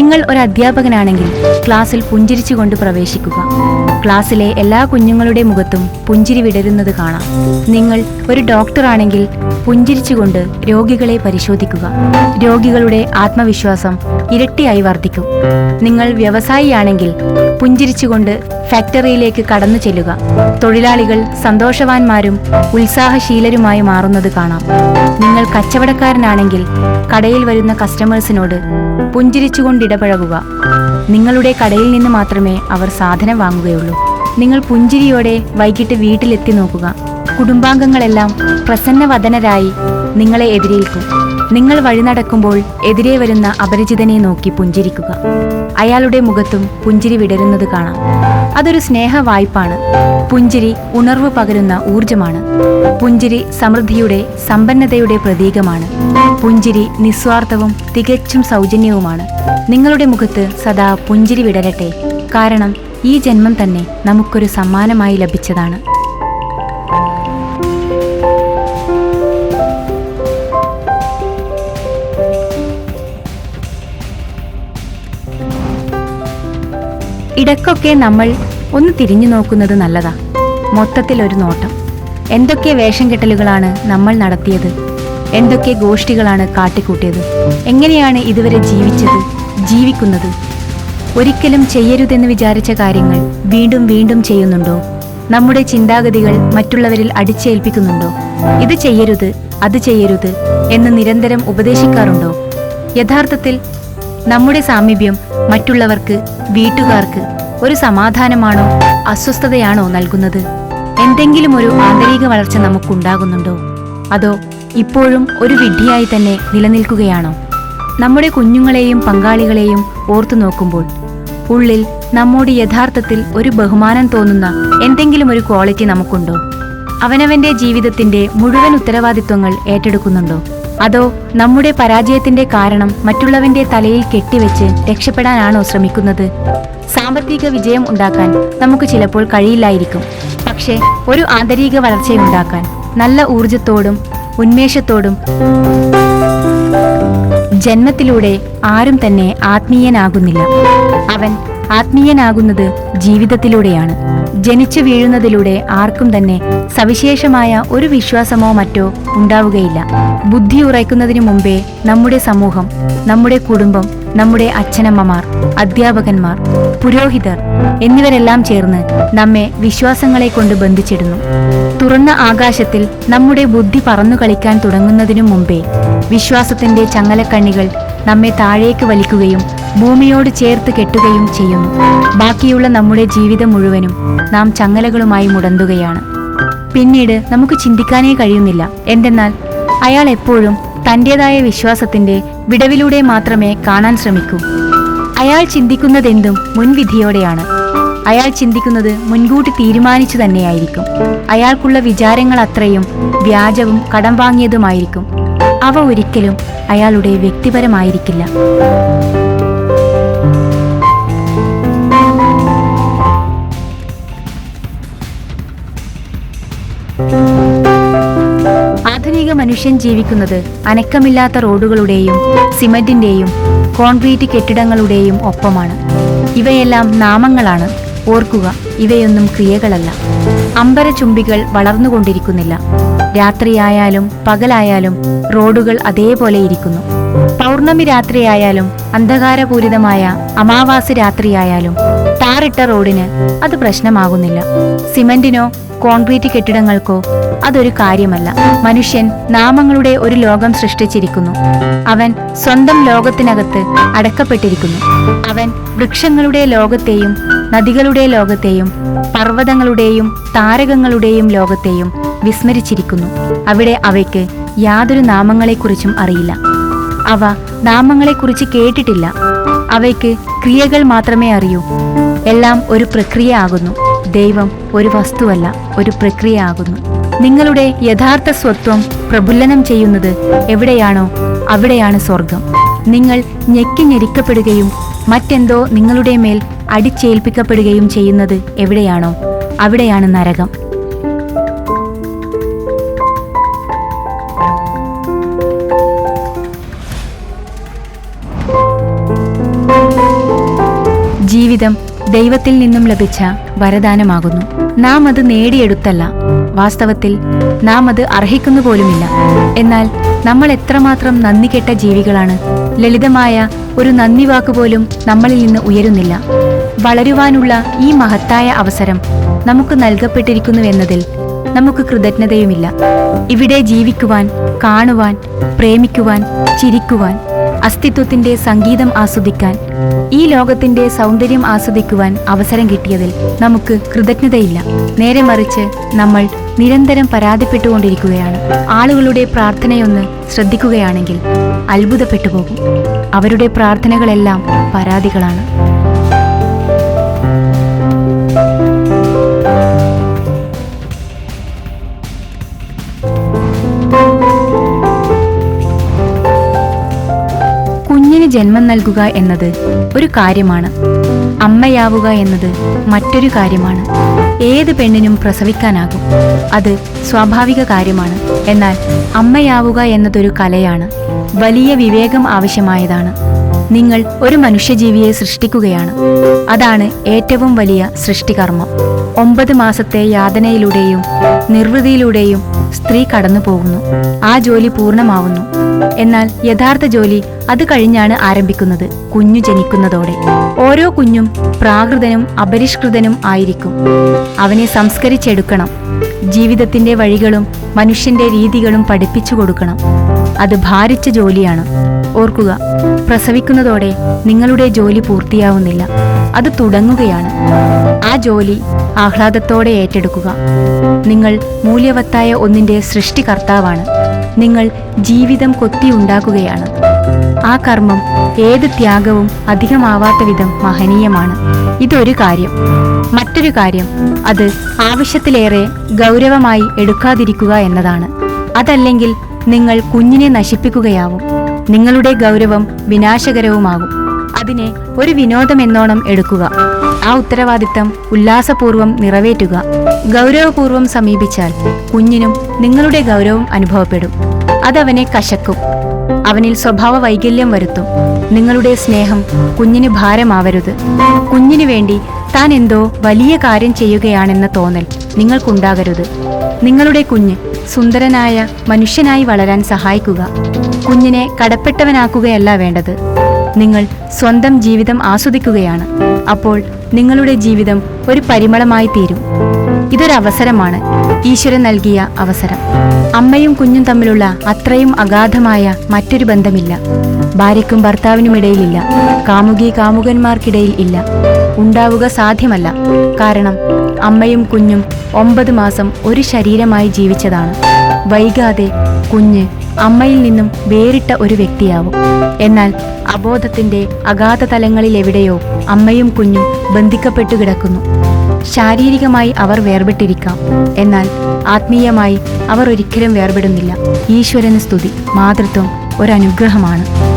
നിങ്ങൾ ഒരു അധ്യാപകനാണെങ്കിൽ ക്ലാസ്സിൽ പുഞ്ചിരിച്ചുകൊണ്ട് പ്രവേശിക്കുക. ക്ലാസ്സിലെ എല്ലാ കുഞ്ഞുങ്ങളുടെ മുഖത്തും പുഞ്ചിരി വിടരുന്നത് കാണാം. നിങ്ങൾ ഒരു ഡോക്ടറാണെങ്കിൽ പുഞ്ചിരിച്ചുകൊണ്ട് രോഗികളെ പരിശോധിക്കുക. രോഗികളുടെ ആത്മവിശ്വാസം ഇരട്ടിയായി വർദ്ധിക്കും. നിങ്ങൾ വ്യവസായിയാണെങ്കിൽ പുഞ്ചിരിച്ചുകൊണ്ട് ഫാക്ടറിയിലേക്ക് കടന്നു ചെല്ലുക. തൊഴിലാളികൾ സന്തോഷവാന്മാരും ഉത്സാഹശീലരുമായി മാറുന്നത് കാണാം. നിങ്ങൾ കച്ചവടക്കാരനാണെങ്കിൽ കടയിൽ വരുന്ന കസ്റ്റമേഴ്സിനോട് പുഞ്ചിരിച്ചുകൊണ്ട് ഇടപഴകുക. നിങ്ങളുടെ കടയിൽ നിന്ന് മാത്രമേ അവർ സാധനം വാങ്ങുകയുള്ളൂ. നിങ്ങൾ പുഞ്ചിരിയോടെ വൈകിട്ട് വീട്ടിലെത്തി നോക്കുക. കുടുംബാംഗങ്ങളെല്ലാം പ്രസന്നവദനരായി നിങ്ങളെ എതിരേൽക്കും. നിങ്ങൾ വഴി നടക്കുമ്പോൾ എതിരെ വരുന്ന അപരിചിതനെ നോക്കി പുഞ്ചിരിക്കുക. അയാളുടെ മുഖത്തും പുഞ്ചിരി വിടരുന്നത് കാണാം. അതൊരു സ്നേഹ വായ്പാണ് പുഞ്ചിരി ഉണർവ് പകരുന്ന ഊർജമാണ് പുഞ്ചിരി സമൃദ്ധിയുടെ സമ്പന്നതയുടെ പ്രതീകമാണ്. പുഞ്ചിരി നിസ്വാർത്ഥവും തികച്ചും സൗജന്യവുമാണ്. നിങ്ങളുടെ മുഖത്ത് സദാ പുഞ്ചിരി വിടരട്ടെ. കാരണം ഈ ജന്മം തന്നെ നമുക്കൊരു സമ്മാനമായി ലഭിച്ചതാണ്. ഇടയ്ക്കൊക്കെ നമ്മൾ ഒന്ന് തിരിഞ്ഞു നോക്കുന്നത് നല്ലതാ. മൊത്തത്തിൽ ഒരു നോട്ടം. എന്തൊക്കെ വേഷം കെട്ടലുകളാണ് നമ്മൾ നടത്തിയത്? എന്തൊക്കെ ഗോഷ്ഠികളാണ് കാട്ടിക്കൂട്ടിയത്? എങ്ങനെയാണ് ഇതുവരെ ജീവിച്ചത് ജീവിക്കുന്നത്? ഒരിക്കലും ചെയ്യരുതെന്ന് വിചാരിച്ച കാര്യങ്ങൾ വീണ്ടും വീണ്ടും ചെയ്യുന്നുണ്ടോ? നമ്മുടെ ചിന്താഗതികൾ മറ്റുള്ളവരിൽ അടിച്ചേൽപ്പിക്കുന്നുണ്ടോ? ഇത് ചെയ്യരുത് അത് ചെയ്യരുത് എന്ന് നിരന്തരം ഉപദേശിക്കാറുണ്ടോ? യഥാർത്ഥത്തിൽ നമ്മുടെ സാമീപ്യം മറ്റുള്ളവർക്ക് വീട്ടുകാർക്ക് ഒരു സമാധാനമാണോ അസ്വസ്ഥതയാണോ നൽകുന്നത്? എന്തെങ്കിലും ഒരു ആന്തരിക വളർച്ച നമുക്കുണ്ടാകുന്നുണ്ടോ? അതോ ഇപ്പോഴും ഒരു വിഡ്ഢിയായി തന്നെ നിലനിൽക്കുകയാണോ? നമ്മുടെ കുഞ്ഞുങ്ങളെയും പങ്കാളികളെയും ഓർത്തു നോക്കുമ്പോൾ ഉള്ളിൽ നമ്മോട് യഥാർത്ഥത്തിൽ ഒരു ബഹുമാനം തോന്നുന്ന എന്തെങ്കിലും ഒരു ക്വാളിറ്റി നമുക്കുണ്ടോ? അവനവന്റെ ജീവിതത്തിന്റെ മുഴുവൻ ഉത്തരവാദിത്വങ്ങൾ ഏറ്റെടുക്കുന്നുണ്ടോ? അതോ നമ്മുടെ പരാജയത്തിന്റെ കാരണം മറ്റുള്ളവന്റെ തലയിൽ കെട്ടിവെച്ച് രക്ഷപ്പെടാനാണോ ശ്രമിക്കുന്നത്? സാമ്പത്തിക വിജയം ഉണ്ടാക്കാൻ നമുക്ക് ചിലപ്പോൾ കഴിയില്ലായിരിക്കും. പക്ഷേ ഒരു ആന്തരിക വളർച്ചയുണ്ടാക്കാൻ നല്ല ഊർജത്തോടും ഉന്മേഷത്തോടും ജന്മത്തിലൂടെ ആരും തന്നെ ആത്മീയനാകുന്നില്ല. അവൻ ആത്മീയനാകുന്നത് ജീവിതത്തിലൂടെയാണ്. ജനിച്ചു വീഴുന്നതിലൂടെ ആർക്കും തന്നെ സവിശേഷമായ ഒരു വിശ്വാസമോ മറ്റോ ഉണ്ടാവുകയില്ല. ബുദ്ധി ഉറയ്ക്കുന്നതിനു മുമ്പേ നമ്മുടെ സമൂഹം നമ്മുടെ കുടുംബം നമ്മുടെ അച്ഛനമ്മമാർ അധ്യാപകന്മാർ പുരോഹിതർ എന്നിവരെല്ലാം ചേർന്ന് നമ്മെ വിശ്വാസങ്ങളെ കൊണ്ട് ബന്ധിച്ചിടുന്നു. തുറന്ന ആകാശത്തിൽ നമ്മുടെ ബുദ്ധി പറന്നു കളിക്കാൻ തുടങ്ങുന്നതിനു മുമ്പേ വിശ്വാസത്തിന്റെ ചങ്ങലക്കണ്ണികൾ നമ്മെ താഴേക്ക് വലിക്കുകയും ഭൂമിയോട് ചേർത്ത് കെട്ടുകയും ചെയ്യുന്നു. ബാക്കിയുള്ള നമ്മുടെ ജീവിതം മുഴുവനും നാം ചങ്ങലകളുമായി മുടന്തുകയാണ് പിന്നീട് നമുക്ക് ചിന്തിക്കാനേ കഴിയുന്നില്ല. എന്തെന്നാൽ അയാൾ എപ്പോഴും തന്റെതായ വിശ്വാസത്തിന്റെ വിടവിലൂടെ മാത്രമേ കാണാൻ ശ്രമിക്കൂ. അയാൾ ചിന്തിക്കുന്നതെന്തും മുൻവിധിയോടെയാണ്. അയാൾ ചിന്തിക്കുന്നത് മുൻകൂട്ടി തീരുമാനിച്ചു തന്നെയായിരിക്കും. അയാൾക്കുള്ള വിചാരങ്ങൾ അത്രയും വ്യാജവും കടം വാങ്ങിയതുമായിരിക്കും. അവ ഒരിക്കലും അയാളുടെ വ്യക്തിപരമായിരിക്കില്ല. ആധുനിക മനുഷ്യൻ ജീവിക്കുന്നത് അനക്കമില്ലാത്ത റോഡുകളുടെയും സിമന്റിന്റെയും കോൺക്രീറ്റ് കെട്ടിടങ്ങളുടെയും ഒപ്പമാണ്. ഇവയെല്ലാം നാമങ്ങളാണ്. ഓർക്കുക ഇവയൊന്നും ക്രിയകളല്ല. അമ്പരചുംബികൾ വളർന്നുകൊണ്ടിരിക്കുന്നില്ല. രാത്രിയായാലും പകലായാലും റോഡുകൾ അതേപോലെ ഇരിക്കുന്നു. പൗർണമി രാത്രിയായാലും അന്ധകാരപൂരിതമായ അമാവാസി രാത്രിയായാലും ടാറിട്ട റോഡിന് അത് പ്രശ്നമാകുന്നില്ല. സിമന്റിനോ കോൺക്രീറ്റ് കെട്ടിടങ്ങൾക്കോ അതൊരു കാര്യമല്ല. മനുഷ്യൻ നാമങ്ങളുടെ ഒരു ലോകം സൃഷ്ടിച്ചിരിക്കുന്നു. അവൻ സ്വന്തം ലോകത്തിനകത്ത് അടക്കപ്പെട്ടിരിക്കുന്നു. അവൻ വൃക്ഷങ്ങളുടെ ലോകത്തെയും നദികളുടെ ലോകത്തെയും പർവതങ്ങളുടെയും താരകങ്ങളുടെയും ലോകത്തെയും വിസ്മരിച്ചിരിക്കുന്നു. അവിടെ അവയ്ക്ക് യാതൊരു നാമങ്ങളെക്കുറിച്ചും അറിയില്ല. അവ നാമങ്ങളെക്കുറിച്ച് കേട്ടിട്ടില്ല. അവയ്ക്ക് ക്രിയകൾ മാത്രമേ അറിയൂ. എല്ലാം ഒരു പ്രക്രിയ ആകുന്നു ദൈവം ഒരു വസ്തുവല്ല ഒരു പ്രക്രിയ ആകുന്നു നിങ്ങളുടെ യഥാർത്ഥ സ്വത്വം പ്രബുല്ലനം ചെയ്യുന്നത് എവിടെയാണോ അവിടെയാണ് സ്വർഗം നിങ്ങൾ ഞെക്കി ഞെരിക്കപ്പെടുകയും മറ്റെന്തോ നിങ്ങളുടെ മേൽ അടിച്ചേൽപ്പിക്കപ്പെടുകയും ചെയ്യുന്നത് എവിടെയാണോ അവിടെയാണ് നരകം. ജീവിതം ദൈവത്തിൽ നിന്നും ലഭിച്ച വരദാനമാകുന്നു. നാം അത് നേടിയെടുത്തല്ല. വാസ്തവത്തിൽ നാം അത് അർഹിക്കുന്നു പോലുമില്ല. എന്നാൽ നമ്മൾ എത്രമാത്രം നന്ദി കെട്ട ജീവികളാണ്. ലളിതമായ ഒരു നന്ദി വാക്കുപോലും നമ്മളിൽ നിന്ന് ഉയരുന്നില്ല. വളരുവാനുള്ള ഈ മഹത്തായ അവസരം നമുക്ക് നൽകപ്പെട്ടിരിക്കുന്നുവെന്നതിൽ നമുക്ക് കൃതജ്ഞതയുമില്ല. ഇവിടെ ജീവിക്കുവാൻ കാണുവാൻ പ്രേമിക്കുവാൻ ചിരിക്കുവാൻ അസ്തിത്വത്തിന്റെ സംഗീതം ആസ്വദിക്കാൻ ഈ ലോകത്തിന്റെ സൗന്ദര്യം ആസ്വദിക്കുവാൻ അവസരം കിട്ടിയതിൽ നമുക്ക് കൃതജ്ഞതയില്ല. നേരെ മറിച്ച് നമ്മൾ നിരന്തരം പരാതിപ്പെട്ടുകൊണ്ടിരിക്കുകയാണ്. ആളുകളുടെ പ്രാർത്ഥനയൊന്ന് ശ്രദ്ധിക്കുകയാണെങ്കിൽ അത്ഭുതപ്പെട്ടു പോകും. അവരുടെ പ്രാർത്ഥനകളെല്ലാം പരാതികളാണ്. ജന്മം നൽകുക എന്നത് ഒരു കാര്യമാണ്. അമ്മയാവുക എന്നത് മറ്റൊരു കാര്യമാണ്. ഏത് പെണ്ണിനും പ്രസവിക്കാനാകും. അത് സ്വാഭാവിക കാര്യമാണ്. എന്നാൽ അമ്മയാവുക എന്നതൊരു കലയാണ്. വലിയ വിവേകം ആവശ്യമായതാണ്. നിങ്ങൾ ഒരു മനുഷ്യജീവിയെ സൃഷ്ടിക്കുകയാണ്. അതാണ് ഏറ്റവും വലിയ സൃഷ്ടികർമ്മം. ഒമ്പത് മാസത്തെ യാതനയിലൂടെയും നിർവൃതിയിലൂടെയും സ്ത്രീ കടന്നു പോകുന്നു. ആ ജോലി പൂർണമാവുന്നു. എന്നാൽ യഥാർത്ഥ ജോലി അത് കഴിഞ്ഞാണ് ആരംഭിക്കുന്നത്. കുഞ്ഞു ജനിക്കുന്നതോടെ. ഓരോ കുഞ്ഞും പ്രാകൃതനും അപരിഷ്കൃതനും ആയിരിക്കും. അവനെ സംസ്കരിച്ചെടുക്കണം. ജീവിതത്തിന്റെ വഴികളും മനുഷ്യന്റെ രീതികളും പഠിപ്പിച്ചു കൊടുക്കണം. അത് ഭാരിച്ച ജോലിയാണ്. ഓർക്കുക പ്രസവിക്കുന്നതോടെ നിങ്ങളുടെ ജോലി പൂർത്തിയാവുന്നില്ല. അത് തുടങ്ങുകയാണ്. ആ ജോലി ആഹ്ലാദത്തോടെ ഏറ്റെടുക്കുക. നിങ്ങൾ മൂല്യവത്തായ ഒന്നിന്റെ സൃഷ്ടികർത്താവാണ്. നിങ്ങൾ ജീവിതം കൊത്തിയുണ്ടാക്കുകയാണ്. ആ കർമ്മം ഏത് ത്യാഗവും അധികമാവാത്ത വിധം മഹനീയമാണ്. ഇതൊരു കാര്യം. മറ്റൊരു കാര്യം അത് ആവശ്യത്തിലേറെ ഗൗരവമായി എടുക്കാതിരിക്കുക എന്നതാണ്. അതല്ലെങ്കിൽ നിങ്ങൾ കുഞ്ഞിനെ നശിപ്പിക്കുകയാവും. നിങ്ങളുടെ ഗൗരവം വിനാശകരവുമാകും. അതിനെ ഒരു വിനോദമെന്നോണം എടുക്കുക. ആ ഉത്തരവാദിത്തം ഉല്ലാസപൂർവം നിറവേറ്റുക. ഗൗരവപൂർവം സമീപിച്ചാൽ കുഞ്ഞിനും നിങ്ങളുടെ ഗൗരവം അനുഭവപ്പെടും. അതവനെ കശക്കും. അവനിൽ സ്വഭാവ വൈകല്യം വരുത്തും. നിങ്ങളുടെ സ്നേഹം കുഞ്ഞിന് ഭാരമാവരുത്. കുഞ്ഞിനു വേണ്ടി താൻ എന്തോ വലിയ കാര്യം ചെയ്യുകയാണെന്ന തോന്നൽ നിങ്ങൾക്കുണ്ടാകരുത്. നിങ്ങളുടെ കുഞ്ഞ് സുന്ദരനായ മനുഷ്യനായി വളരാൻ സഹായിക്കുക. കുഞ്ഞിനെ കടപ്പെട്ടവനാക്കുകയല്ല വേണ്ടത്. നിങ്ങൾ സ്വന്തം ജീവിതം ആസ്വദിക്കുകയാണ്. അപ്പോൾ നിങ്ങളുടെ ജീവിതം ഒരു പരിമളമായി തീരും. ഇതൊരവസരമാണ്. ഈശ്വരൻ നൽകിയ അവസരം. അമ്മയും കുഞ്ഞും തമ്മിലുള്ള അത്രയും അഗാധമായ മറ്റൊരു ബന്ധമില്ല. ഭാര്യയ്ക്കും ഭർത്താവിനുമിടയിലില്ല കാമുകി കാമുകന്മാർക്കിടയിൽ ഇല്ല. ഉണ്ടാവുക സാധ്യമല്ല. കാരണം അമ്മയും കുഞ്ഞും ഒമ്പത് മാസം ഒരു ശരീരമായി ജീവിച്ചതാണ്. വൈകാതെ കുഞ്ഞ് അമ്മയിൽ നിന്നും വേറിട്ട ഒരു വ്യക്തിയാവും. എന്നാൽ അബോധത്തിന്റെ അഗാധ തലങ്ങളിൽ എവിടെയോ അമ്മയും കുഞ്ഞും ബന്ധിക്കപ്പെട്ടു കിടക്കുന്നു ശാരീരികമായി അവർ വേർപെട്ടിരിക്കാം. എന്നാൽ ആത്മീയമായി അവർ ഒരിക്കലും വേർപെടുന്നില്ല. ഈശ്വരന് സ്തുതി. മാതൃത്വം ഒരനുഗ്രഹമാണ്